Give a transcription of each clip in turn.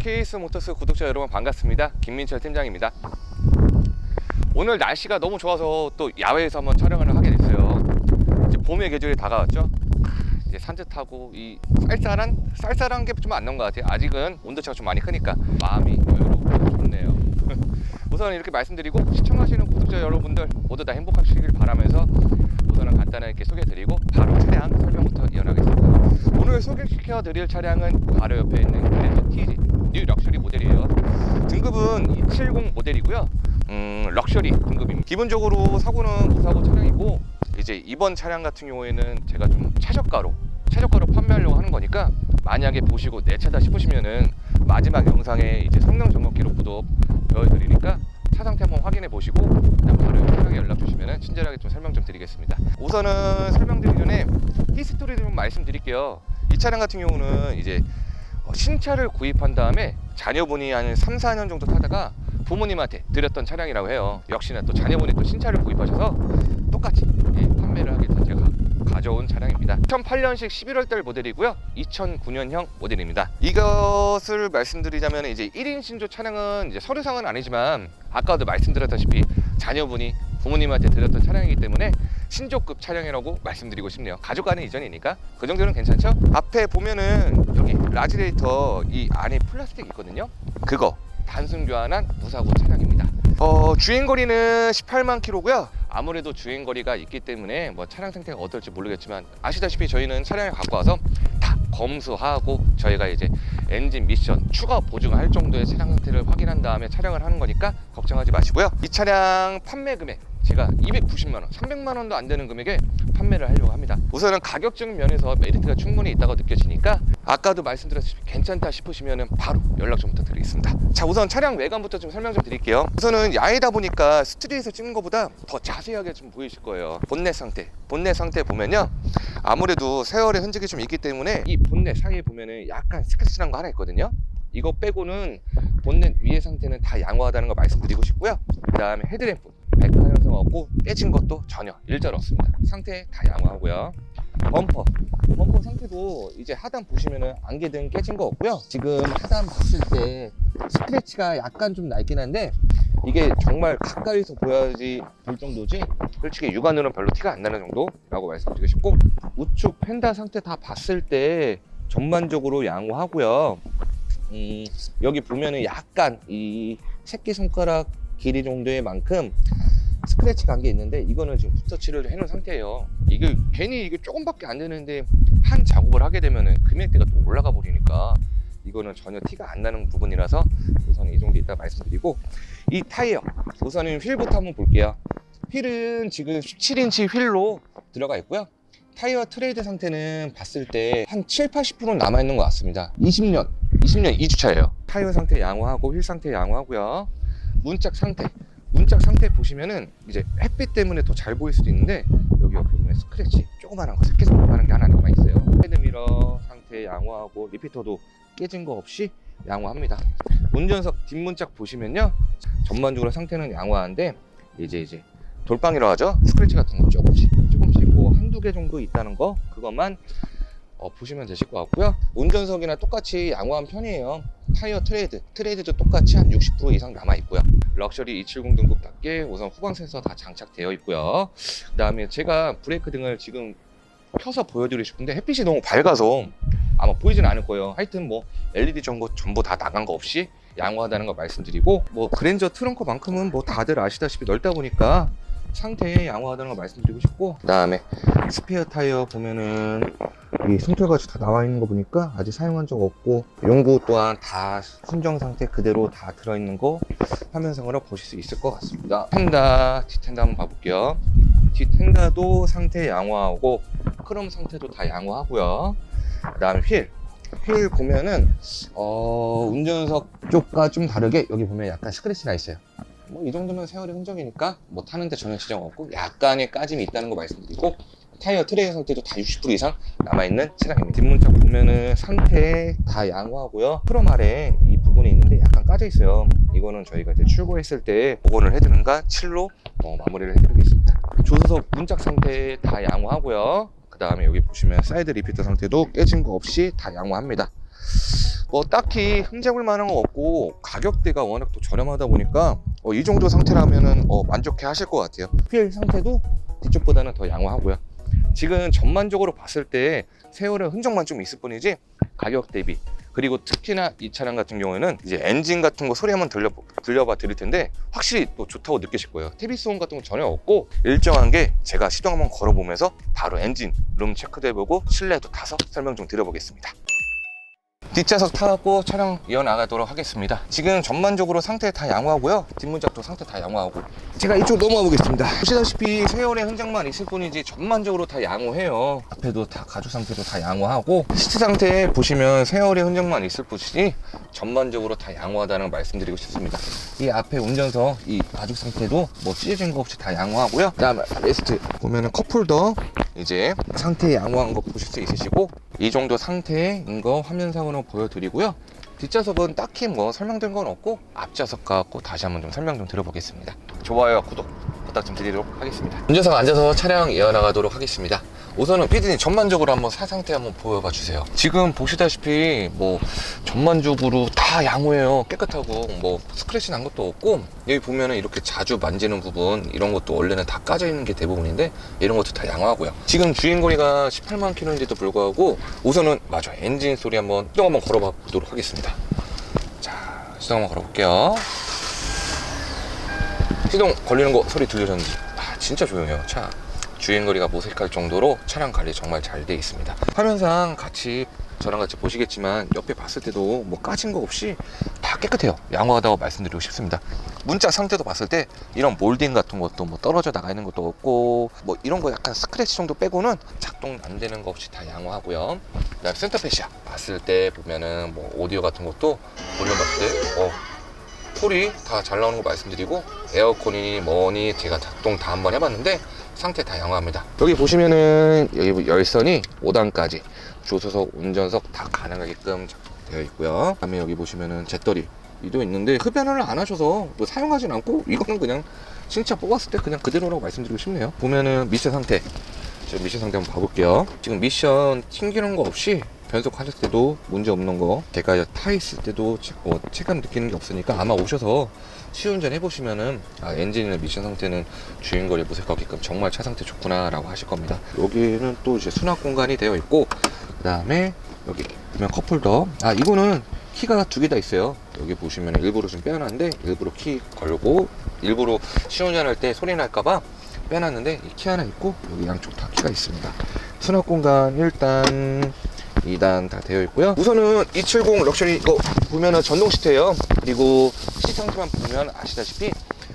KS 모터스 구독자 여러분 반갑습니다. 김민철 팀장입니다. 오늘 날씨가 너무 좋아서 또 야외에서 한번 촬영을 하게 됐어요. 이제 봄의 계절이 다가왔죠. 이제 산뜻하고 이 쌀쌀한 쌀쌀한 게 좀 안 나온 것 같아요. 아직은 온도차가 좀 많이 크니까 마음이 여유롭고 좋네요. 우선 이렇게 말씀드리고 시청하시는 구독자 여러분들 모두 다 행복하시길 바라면서 우선은 간단하게 소개드리고 바로 차량 설명부터 이어나가겠습니다. 오늘 소개시켜드릴 차량은 바로 옆에 있는 그랜저 TG 뉴 럭셔리 모델이에요. 등급은 270 모델이고요. 음, 럭셔리 등급입니다. 기본적으로 사고는 무사고 차량이고 이제 이번 차량 같은 경우에는 제가 좀 최저가로 최저가로 판매하려고 하는 거니까 만약에 보시고 내 차다 싶으시면은 마지막 영상에 이제 성능 점검 기록부도 보여드리니까 차 상태 한번 확인해 보시고 그냥 바로 편하게 연락 주시면 친절하게 좀 설명 좀 드리겠습니다. 우선은 설명드리기 전에 히스토리 좀 말씀드릴게요. 이 차량 같은 경우는 이제 어, 신차를 구입한 다음에 자녀분이 한 3, 4년 정도 타다가 부모님한테 드렸던 차량이라고 해요. 역시나 또 자녀분이 또 신차를 구입하셔서 똑같이 예, 가 가져온 차량입니다. 2008년식 11월달 모델이고요. 2009년형 모델입니다. 이것을 말씀드리자면 이제 1인 신조 차량은 이제 서류상은 아니지만 아까도 말씀드렸다시피 자녀분이 부모님한테 드렸던 차량이기 때문에 신조급 차량이라고 말씀드리고 싶네요. 가져가는 이전이니까 그 정도는 괜찮죠? 앞에 보면은 여기 라지레이터 이 안에 플라스틱 있거든요. 그거 단순 교환한 무사고 차량입니다. 어, 주행 거리는 18만 킬로고요. 아무래도 주행 거리가 있기 때문에 뭐 차량 상태가 어떨지 모르겠지만 아시다시피 저희는 차량을 갖고 와서 다 검수하고 저희가 이제 엔진 미션 추가 보증할 정도의 차량 상태를 확인한 다음에 촬영을 하는 거니까 걱정하지 마시고요. 이 차량 판매 금액 제가 290만 원, 300만 원도 안 되는 금액에 판매를 하려고 합니다. 우선은 가격적인 면에서 메리트가 충분히 있다고 느껴지니까 아까도 말씀드렸듯이 괜찮다 싶으시면 바로 연락 좀 부탁드리겠습니다. 자, 우선 차량 외관부터 좀 설명 좀 드릴게요. 우선은 야외다 보니까 스트리트에서 찍는 것보다 더 자세하게 좀 보이실 거예요. 본넷 상태, 본넷 상태 보면요. 아무래도 세월의 흔적이 좀 있기 때문에 이 본넷 사이에 보면은 약간 스크래치 난 거 하나 있거든요. 이거 빼고는 본넷 위의 상태는 다 양호하다는 거 말씀드리고 싶고요. 그 다음에 헤드램프 백화 현상 없고 깨진 것도 전혀 일절 없습니다. 상태 다 양호하고요. 범퍼 범퍼 상태도 이제 하단 보시면은 안개등 깨진 거 없고요. 지금 하단 봤을 때 스크래치가 약간 좀 낡긴 한데 이게 정말 가까이서 보여야지 볼 정도지 솔직히 육안으로는 별로 티가 안 나는 정도라고 말씀드리고 싶고 우측 펜다 상태 다 봤을 때 전반적으로 양호하고요. 음, 여기 보면은 약간 이 새끼 손가락 길이 정도의 만큼 스크래치 간 게 있는데 이거는 지금 붓터치를 해놓은 상태예요. 이게 괜히 이게 조금밖에 안 되는데 한 작업을 하게 되면은 금액대가 또 올라가 버리니까 이거는 전혀 티가 안 나는 부분이라서 우선 이 정도 이따 말씀드리고 이 타이어 우선은 휠부터 한번 볼게요. 휠은 지금 17인치 휠로 들어가 있고요. 타이어 트레이드 상태는 봤을 때 한 7, 80%는 남아있는 것 같습니다. 20년, 20년 2주차예요. 타이어 상태 양호하고 휠 상태 양호하고요. 문짝 상태, 문짝 상태 보시면은 이제 햇빛 때문에 더 잘 보일 수도 있는데 여기 옆에 보면 스크래치 조그만한 거, 새끼 손가락한 게 하나 남아 있어요. 헤드미러 상태 양호하고 리피터도 깨진 거 없이 양호합니다. 운전석 뒷문짝 보시면요, 전반적으로 상태는 양호한데 이제 이제 돌방이라고 하죠. 스크래치 같은 거 조금씩 조금씩 뭐 한두 개 정도 있다는 거 그것만 어, 보시면 되실 것 같고요. 운전석이나 똑같이 양호한 편이에요. 타이어 트레이드, 트레이드도 똑같이 한 60% 이상 남아 있고요. 럭셔리 270 등급답게 우선 후방 센서 다 장착되어 있고요. 그 다음에 제가 브레이크 등을 지금 켜서 보여드리고 싶은데 햇빛이 너무 밝아서 아마 보이진 않을 거예요. 하여튼 뭐 LED 전구 전부 다 나간 거 없이 양호하다는 거 말씀드리고 뭐 그랜저 트렁크만큼은 뭐 다들 아시다시피 넓다 보니까 상태에 양호하다는 거 말씀드리고 싶고 그 다음에 스페어 타이어 보면은 이 손털같이 다 나와 있는 거 보니까 아직 사용한 적 없고 용구 또한 다 순정 상태 그대로 다 들어있는 거 화면상으로 보실 수 있을 것 같습니다. 텐다 뒷텐다 한번 봐볼게요. 뒷텐다도 상태 양호하고 크롬 상태도 다 양호하고요. 그 다음에 휠. 휠 보면은 어, 운전석 쪽과 좀 다르게 여기 보면 약간 스크래치 나 있어요 뭐 이 정도면 세월의 흔적이니까 뭐 타는데 전혀 지장 없고 약간의 까짐이 있다는 거 말씀드리고 타이어 트레이 상태도 다 60% 이상 남아있는 차량입니다. 뒷문짝 보면은 상태 다 양호하고요. 크롬 아래 이 부분이 있는데 약간 까져 있어요. 이거는 저희가 이제 출고했을 때 복원을 해드는가? 칠로 어, 마무리를 해드리겠습니다. 조수석 문짝 상태 다 양호하고요. 그 다음에 여기 보시면 사이드 리피터 상태도 깨진 거 없이 다 양호합니다. 뭐 딱히 흠잡을 만한 거 없고 가격대가 워낙 또 저렴하다 보니까 어, 이 정도 상태라면은 어, 만족해 하실 것 같아요. 휠 상태도 뒤쪽보다는 더 양호하고요. 지금 전반적으로 봤을 때 세월의 흔적만 좀 있을 뿐이지 가격 대비 그리고 특히나 이 차량 같은 경우에는 이제 엔진 같은 거 소리 한번 들려, 들려봐 드릴 텐데 확실히 또 좋다고 느끼실 거예요 온 같은 거 전혀 없고 일정한 게 제가 시동 한번 걸어보면서 바로 엔진 룸 체크도 해보고 실내도 타서 설명 좀 드려보겠습니다 뒷좌석 타고 차량 이어나가도록 하겠습니다. 지금 전반적으로 상태 다 양호하고요. 뒷문짝도 상태 다 양호하고. 제가 이쪽 넘어가 보겠습니다. 보시다시피 세월의 흔적만 있을 뿐이지 전반적으로 다 양호해요. 앞에도 다 가죽 상태도 다 양호하고 시트 상태 보시면 세월의 흔적만 있을 뿐이지 전반적으로 다 양호하다는 걸 말씀드리고 싶습니다. 이 앞에 운전석 이 가죽 상태도 뭐 찢어진 거 없이 다 양호하고요. 그 다음에 레스트. 보면은 컵홀더 이제 상태 양호한 거 보실 수 있으시고 이 정도 상태인 거 화면상으로 보여드리고요. 뒷좌석은 딱히 뭐 설명된 건 없고 앞좌석 갖고 다시 한번 좀 설명 좀 드려보겠습니다. 좋아요 구독 부탁 좀 드리도록 하겠습니다. 운전석 앉아서 차량 이어나가도록 하겠습니다 우선은 피디님 전반적으로 한번 사 상태 한번 보여봐 주세요. 지금 보시다시피 뭐 전반적으로 다 양호해요. 깨끗하고 뭐 스크래치 난 것도 없고 여기 보면은 이렇게 자주 만지는 부분 이런 것도 원래는 다 까져 있는 게 대부분인데 이런 것도 다 양호하고요. 지금 주행 거리가 18만 킬로인데도 불구하고 우선은 맞아 엔진 소리 한번 시동 한번 걸어봐 보도록 하겠습니다. 자 시동 한번 걸어볼게요. 시동 걸리는 거 소리 들리셨는지? 아 진짜 조용해요. 차 주행거리가 모색할 정도로 차량 관리 정말 잘돼 있습니다. 화면상 같이 저랑 같이 보시겠지만 옆에 봤을 때도 뭐 까진 거 없이 다 깨끗해요. 양호하다고 말씀드리고 싶습니다. 문자 상태도 봤을 때 이런 몰딩 같은 것도 뭐 떨어져 나가 있는 것도 없고 뭐 이런 거 약간 스크래치 정도 빼고는 작동 안 되는 거 없이 다 양호하고요. 그다음 센터페시아 봤을 때 보면은 뭐 오디오 같은 것도 볼륨 봤을 때 어, 폴이 다잘 나오는 거 말씀드리고 에어컨이니 뭐니 제가 작동 다 한번 해봤는데 상태 다 양호합니다. 여기 보시면은 여기 열선이 5단까지 조수석 운전석 다 가능하게끔 되어 있고요. 그다음에 여기 보시면은 잿더리 이도 있는데 흡연을 안 하셔서 뭐 사용하진 않고 이거는 그냥 진짜 뽑았을 때 그냥 그대로라고 말씀드리고 싶네요. 보면은 미션 상태. 지금 미션 상태 한번 봐볼게요. 지금 미션 튕기는 거 없이 변속하실 때도 문제 없는 거 제가 타 있을 때도 체, 어, 체감 느끼는 게 없으니까 아마 오셔서 시운전 해보시면은 아, 엔진이나 미션 상태는 주행거리 모색하게끔 정말 차 상태 좋구나 라고 하실 겁니다. 여기는 또 이제 수납 공간이 되어 있고 그 다음에 여기 보면 컵홀더. 아 이거는 키가 두 개 다 있어요. 여기 보시면 일부러 좀 빼놨는데 일부러 키 걸고 일부러 시운전 할 때 소리 날까봐 빼놨는데 이 키 하나 있고 여기 양쪽 다 키가 있습니다. 수납 공간 1단 2단 다 되어 있고요. 우선은 270 럭셔리 이거 보면은 전동 시트예요. 그리고 시트 상태만 보면 아시다시피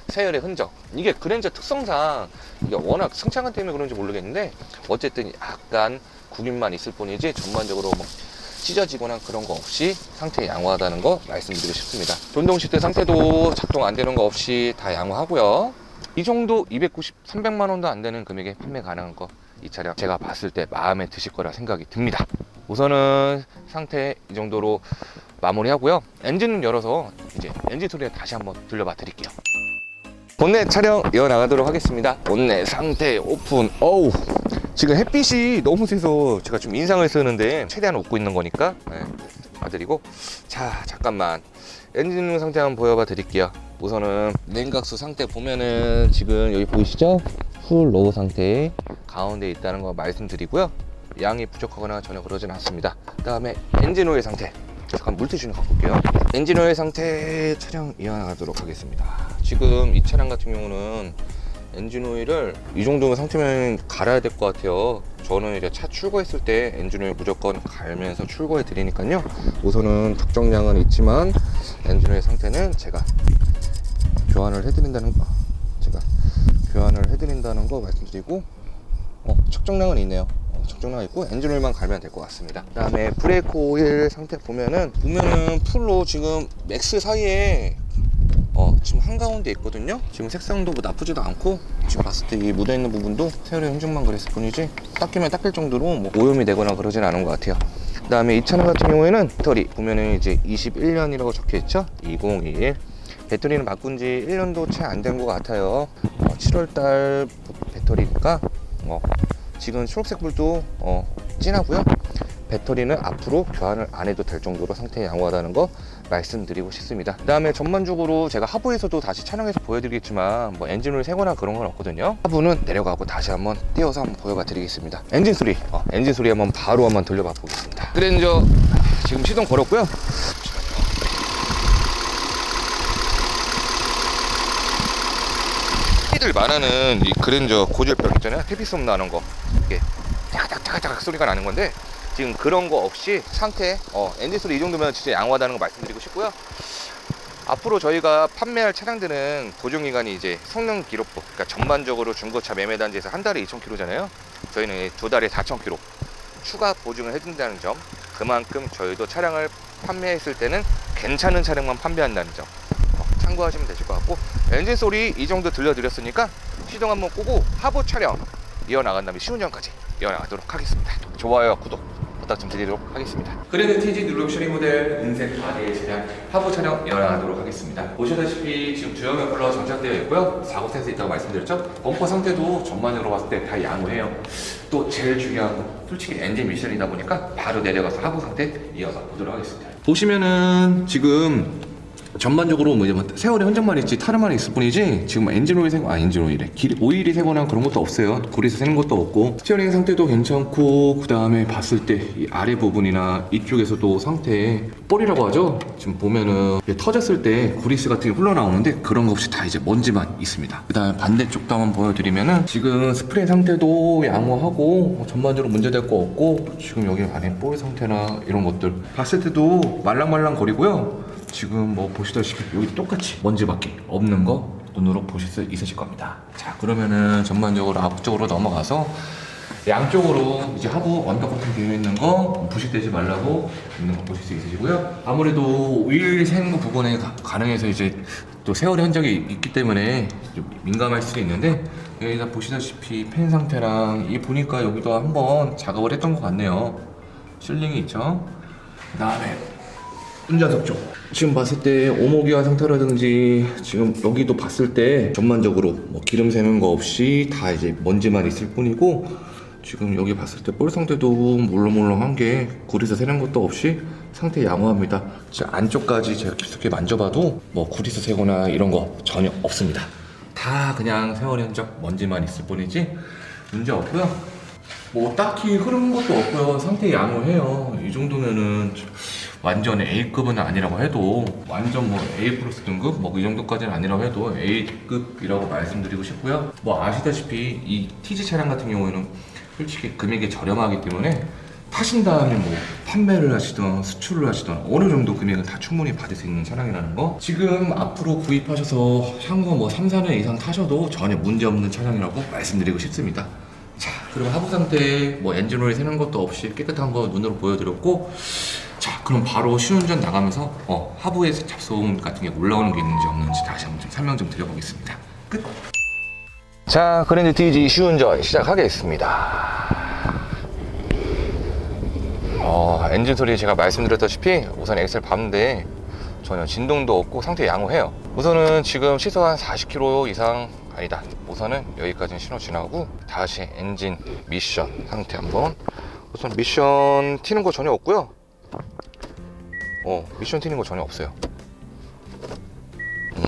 세열의 흔적. 이게 그랜저 특성상 이게 워낙 승차감 때문에 그런지 모르겠는데 어쨌든 약간 구김만 있을 뿐이지 전반적으로 뭐 찢어지거나 그런 거 없이 상태 양호하다는 거 말씀드리고 싶습니다. 전동 시트 상태도 작동 안 되는 거 없이 다 양호하고요. 이 정도 290, 300만 원도 안 되는 금액에 판매 가능한 거 이 차량 제가 봤을 때 마음에 드실 거라 생각이 듭니다. 우선은 상태 이 정도로 마무리하고요. 엔진은 열어서 이제 엔진 소리 다시 한번 들려봐 드릴게요. 본넷 촬영 이어나가도록 하겠습니다. 본넷 상태 오픈. 어우 지금 햇빛이 너무 세서 제가 좀 인상을 쓰는데 최대한 웃고 있는 거니까 네, 봐드리고. 자 잠깐만. 엔진 상태 한번 보여봐 드릴게요. 우선은 냉각수 상태 보면은 지금 여기 보이시죠 풀 로우 상태 가운데 있다는 거 말씀드리고요. 양이 부족하거나 전혀 그러진 않습니다. 그 다음에 엔진 오일 상태. 잠깐 물티슈 좀 갖고 올게요. 엔진 오일 상태 차량 이어나가도록 하겠습니다. 지금 이 차량 같은 경우는 엔진 오일을 이 정도 상태면 갈아야 될 것 같아요. 저는 이제 차 출고했을 때 엔진 오일 무조건 갈면서 출고해 드리니까요. 우선은 특정량은 있지만 엔진 오일 상태는 제가 교환을 해드린다는 거 교환을 해드린다는 거 말씀드리고 어, 측정량은 있네요. 어, 측정량 있고 엔진 오일만 갈면 될 것 같습니다. 그 다음에 브레이크 오일 상태 보면은 보면은 풀로 지금 맥스 사이에 어, 지금 한가운데 있거든요? 지금 색상도 뭐 나쁘지도 않고 지금 봤을 때 이 묻어있는 부분도 세월의 흔적만 그랬을 뿐이지 닦이면 닦일 정도로 뭐 오염이 되거나 그러진 않은 것 같아요. 그 다음에 이 차량 같은 경우에는 배터리 보면은 이제 21년이라고 적혀 있죠? 2021 배터리는 바꾼 지 1년도 채 안 된 것 같아요 어, 7월달 배터리니까 어, 지금 초록색 불도 어, 진하고요 배터리는 앞으로 교환을 안 해도 될 정도로 상태 양호하다는 거 말씀드리고 싶습니다. 그 다음에 전반적으로 제가 하부에서도 다시 촬영해서 보여드리겠지만 뭐 엔진을 세거나 그런 건 없거든요. 하부는 내려가고 다시 한번 띄워서 한번 보여봐 드리겠습니다. 엔진 소리, 어, 엔진 소리 한번 바로 한번 돌려봐 보겠습니다. 그랜저 지금 시동 걸었고요. 들 말하는 이 그랜저 고질병 있잖아요. 테비솜 나는 거. 이게 타닥타닥타닥 소리가 나는 건데 지금 그런 거 없이 상태 어, 엔진 소리 이 정도면 진짜 양호하다는 거 말씀드리고 싶고요. 앞으로 저희가 판매할 차량들은 보증 기간이 이제 성능 기록부, 그러니까 전반적으로 중고차 매매 단지에서 한 달에 2,000km잖아요. 저희는 두 달에 4,000km 추가 보증을 해준다는 점, 그만큼 저희도 차량을 판매했을 때는 괜찮은 차량만 판매한다는 점 어, 참고하시면 되실 것 같고 엔진 소리 이 정도 들려드렸으니까 시동 한번 끄고 하부 촬영 이어나간 다음에 시운전까지 이어나가도록 하겠습니다. 좋아요, 구독 부탁 좀 드리도록 하겠습니다. 그래드 TG 룰럭셔리 모델 은색 바디의 차량 하부 촬영 이어나가도록 하겠습니다. 보시다시피 지금 주행형 컬러 장착되어 있고요. 사고 센서 있다고 말씀드렸죠. 범퍼 상태도 전반적으로 봤을 때 다 양호해요. 또 제일 중요한 건 솔직히 엔진 미션이다 보니까 바로 내려가서 하부 상태 이어가 보도록 하겠습니다. 보시면은 지금 전반적으로 뭐뭐 세월의 흔적만 있지 타르만 있을 뿐이지 지금 엔진 오일 새고 아 엔진 오일에 길, 오일이 새거나 그런 것도 없어요. 구리에서 새는 것도 없고. 스티어링 상태도 괜찮고 그 다음에 봤을 때 이 아래 부분이나 이쪽에서도 상태 볼이라고 하죠? 지금 보면은 터졌을 때 구리스 같은 게 흘러나오는데 그런 거 없이 다 이제 먼지만 있습니다. 그 다음에 반대쪽도 한번 보여드리면은 지금 스프레이 상태도 양호하고 뭐 전반적으로 문제될 거 없고 지금 여기 안에 볼 상태나 이런 것들 봤을 때도 말랑말랑 거리고요 지금 뭐 보시다시피 여기 똑같이 먼지밖에 없는 거 눈으로 보실 수 있으실 겁니다. 자 그러면은 전반적으로 앞쪽으로 넘어가서 양쪽으로 이제 하부 완벽 코팅 되어 있는 거 부식되지 말라고 있는 거 보실 수 있으시고요. 아무래도 윌 생거 부분에 가- 가능해서 이제 또 세월의 흔적이 있기 때문에 좀 민감할 수도 있는데 여기다 보시다시피 팬 상태랑 이 보니까 여기도 한번 작업을 했던 것 같네요. 실링이 있죠. 그 다음에 운전석 쪽 지금 봤을 때 오목이와 상태라든지 지금 여기도 봤을 때 전반적으로 뭐 기름 새는 거 없이 다 이제 먼지만 있을 뿐이고 지금 여기 봤을 때 볼 상태도 물렁물렁한 게 구리서 새는 것도 없이 상태 양호합니다 자, 안쪽까지 제가 깊숙이 만져봐도 뭐 구리서 새거나 이런 거 전혀 없습니다 다 그냥 세월의 흔적 먼지만 있을 뿐이지 문제 없고요 뭐 딱히 흐른 것도 없고요. 상태 양호해요. 이 정도면은 완전 A급은 아니라고 해도 완전 뭐 A 플러스 등급? 뭐 이 정도까지는 아니라고 해도 A급이라고 말씀드리고 싶고요. 뭐 아시다시피 이 TG 차량 같은 경우에는 솔직히 금액이 저렴하기 때문에 타신 다음에 뭐 판매를 하시던 수출을 하시던 어느 정도 금액은 다 충분히 받을 수 있는 차량이라는 거. 지금 앞으로 구입하셔서 향후 뭐 3, 4년 이상 타셔도 전혀 문제없는 차량이라고 말씀드리고 싶습니다. 자, 그리고 하부 상태 뭐 엔진 오일 새는 것도 없이 깨끗한 거 눈으로 보여드렸고 자, 그럼 바로 시운전 나가면서 어, 하부에 잡소음 같은 게 올라오는 게 있는지 없는지 다시 한번 좀 설명 좀 드려보겠습니다. 끝. 자, 그랜드 TG 시운전 시작하겠습니다. 어, 엔진 소리 제가 말씀드렸다시피 우선 엑셀 봤는데 전혀 진동도 없고 상태 양호해요. 우선은 지금 시속 한 40km 이상 아니다. 우선은 여기까지는 신호 지나고 다시 엔진 미션 상태 한번. 우선 미션 튀는 거 전혀 없고요. 어, 미션 튀는 거 전혀 없어요. 음,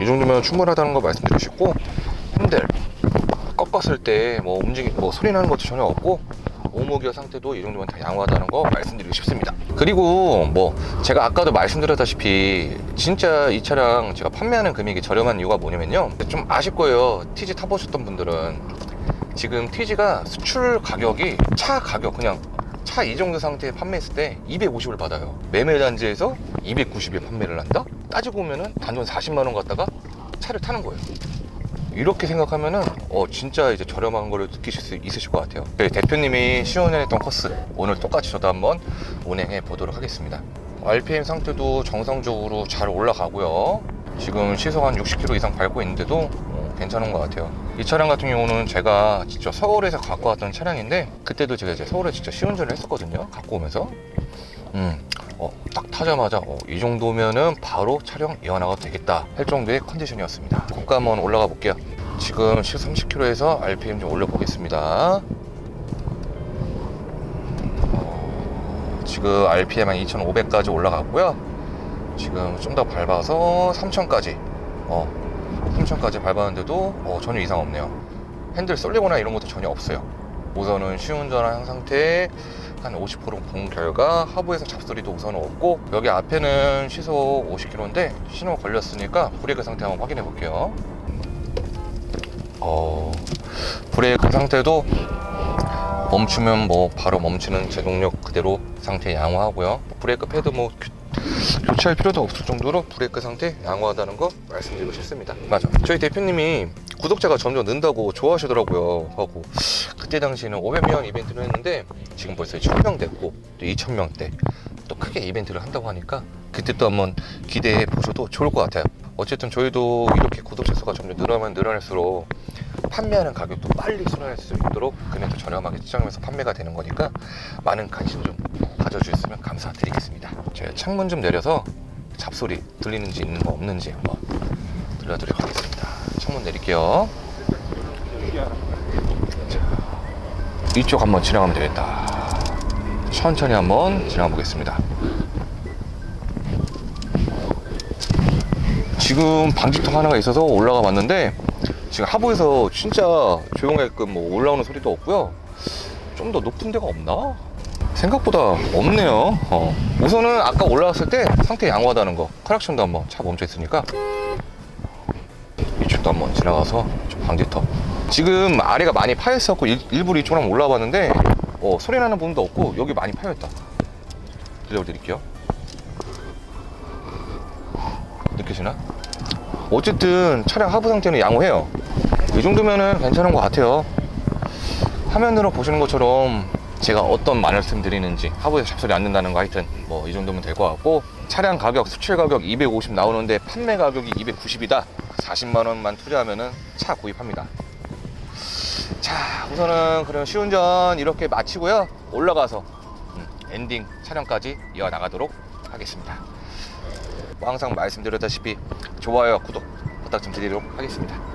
이 정도면 충분하다는 거 말씀드리고 싶고 핸들 꺾었을 때 뭐 움직이 뭐 소리 나는 것도 전혀 없고 오목이어 상태도 이 정도면 다 양호하다는 거 말씀드리고 싶습니다. 그리고 뭐 제가 아까도 말씀드렸다시피 진짜 이 차량 제가 판매하는 금액이 저렴한 이유가 뭐냐면요. 좀 아실 거예요. TG 타보셨던 분들은 지금 TG가 수출 가격이 차 가격 그냥 차 이 정도 상태에 판매했을 때 250을 받아요. 매매 단지에서 290에 판매를 한다? 따지고 보면은 단돈 40만 원 갖다가 차를 타는 거예요. 이렇게 생각하면은 어 진짜 이제 저렴한 거를 느끼실 수 있으실 것 같아요. 네, 대표님이 시운전했던 코스 오늘 똑같이 저도 한번 운행해 보도록 하겠습니다. RPM 상태도 정상적으로 잘 올라가고요. 지금 시속 한 60km 이상 밟고 있는데도 어, 괜찮은 것 같아요. 이 차량 같은 경우는 제가 직접 서울에서 갖고 왔던 차량인데 그때도 제가 이제 서울에 직접 시운전을 했었거든요. 갖고 오면서 음, 어, 딱 타자마자 어, 이 정도면은 바로 촬영 이어나가도 되겠다 할 정도의 컨디션이었습니다. 고가 한번 올라가 볼게요. 지금 시속 30km에서 RPM 좀 올려보겠습니다. 어, 지금 RPM 한 2,500까지 올라갔고요. 지금 좀 더 밟아서 3,000까지. 어, 3,000까지 밟았는데도 어, 전혀 이상 없네요. 핸들 쏠리거나 이런 것도 전혀 없어요. 우선은 시운전한 상태에 한 50%본 결과 하부에서 잡소리도 우선은 없고 여기 앞에는 시속 50km인데 신호 걸렸으니까 브레이크 상태 한번 확인해 볼게요. 어, 브레이크 상태도 멈추면 뭐 바로 멈추는 제동력 그대로 상태 양호하고요. 브레이크 패드 뭐 교- 교체할 필요도 없을 정도로 브레이크 상태 양호하다는 거 말씀드리고 싶습니다. 맞아. 저희 대표님이 구독자가 점점 는다고 좋아하시더라고요. 하고 그때 당시에는 500명 이벤트를 했는데 지금 벌써 1000명 됐고 또 2000명대 또 크게 이벤트를 한다고 하니까 그때 또 한번 기대해 보셔도 좋을 것 같아요. 어쨌든 저희도 이렇게 구독자 수가 점점 늘어나면 늘어날수록 판매하는 가격도 빨리 수령할 수 있도록 금액도 저렴하게 측정하면서 판매가 되는 거니까 많은 관심 좀 가져주셨으면 감사드리겠습니다. 제가 창문 좀 내려서 잡소리 들리는지 있는 거 없는지 한번 들려드리도록 하겠습니다. 창문 내릴게요. 자, 이쪽 한번 지나가면 되겠다. 천천히 한번 지나가 보겠습니다. 지금 방지턱 하나가 있어서 올라가 봤는데 지금 하부에서 진짜 조용하게끔 뭐 올라오는 소리도 없고요. 좀 더 높은 데가 없나? 생각보다 없네요. 어. 우선은 아까 올라왔을 때 상태 양호하다는 거. 크락션도 한번 차 멈춰 있으니까 이쪽도 한번 지나가서 좀 방지턱. 지금 아래가 많이 파였었고 일, 일부러 이쪽으로 한번 올라와 봤는데 어, 소리 나는 부분도 없고 여기 많이 파였다. 들려드릴게요. 느끼시나? 어쨌든 차량 하부 상태는 양호해요. 이 정도면은 괜찮은 것 같아요. 화면으로 보시는 것처럼 제가 어떤 말씀 드리는지 하부에서 잡소리 안 된다는 거 하여튼 뭐 이 정도면 될 것 같고 차량 가격 수출 가격 250 나오는데 판매 가격이 290이다 40만 원만 투자하면은 차 구입합니다 자 우선은 그럼 시운전 이렇게 마치고요 올라가서 음, 엔딩 촬영까지 이어나가도록 하겠습니다 뭐 항상 말씀드렸다시피 좋아요 구독 부탁 좀 드리도록 하겠습니다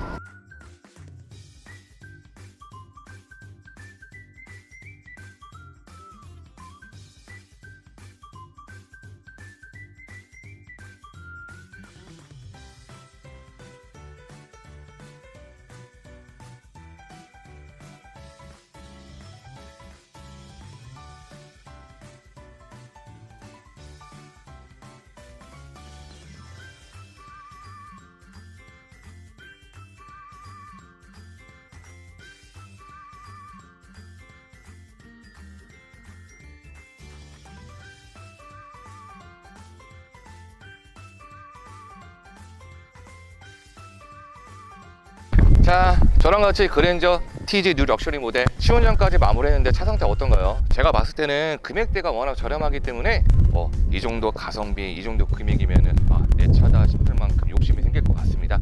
자, 저랑 같이 그랜저 TG 뉴 럭셔리 모델 시운전까지 마무리했는데 차 상태 어떤가요? 제가 봤을 때는 금액대가 워낙 저렴하기 때문에 어, 이 정도 가성비, 이 정도 금액이면은 아, 내 차다 싶을 만큼 욕심이 생길 것 같습니다.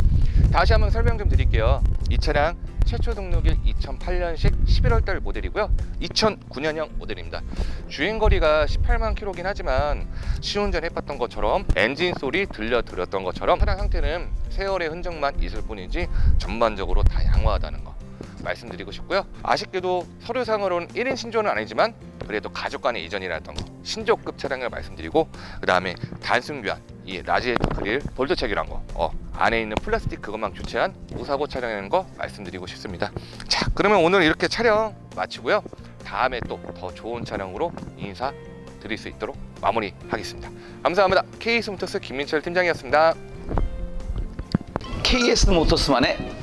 다시 한번 설명 좀 드릴게요. 이 차량 최초 등록일 2008년식 11월달 모델이고요. 2009년형 모델입니다. 주행 거리가 18만 킬로긴 하지만 시운전 해봤던 것처럼 엔진 소리 들려드렸던 것처럼 차량 상태는 세월의 흔적만 있을 뿐이지 전반적으로 다 양호하다는 거 말씀드리고 싶고요. 아쉽게도 서류상으로는 1인 신조는 아니지만 그래도 가족 간의 이전이라던 거 신조급 차량을 말씀드리고 그 다음에 단순 교환 이 라지에이터 그릴 볼트 체결한 거 어, 안에 있는 플라스틱 그것만 교체한 무사고 차량이라는 거 말씀드리고 싶습니다. 자 그러면 오늘 이렇게 촬영 마치고요. 다음에 또 더 좋은 차량으로 인사 드릴 수 있도록 마무리하겠습니다. 감사합니다. KS 모터스 김민철 팀장이었습니다. KS 모터스만의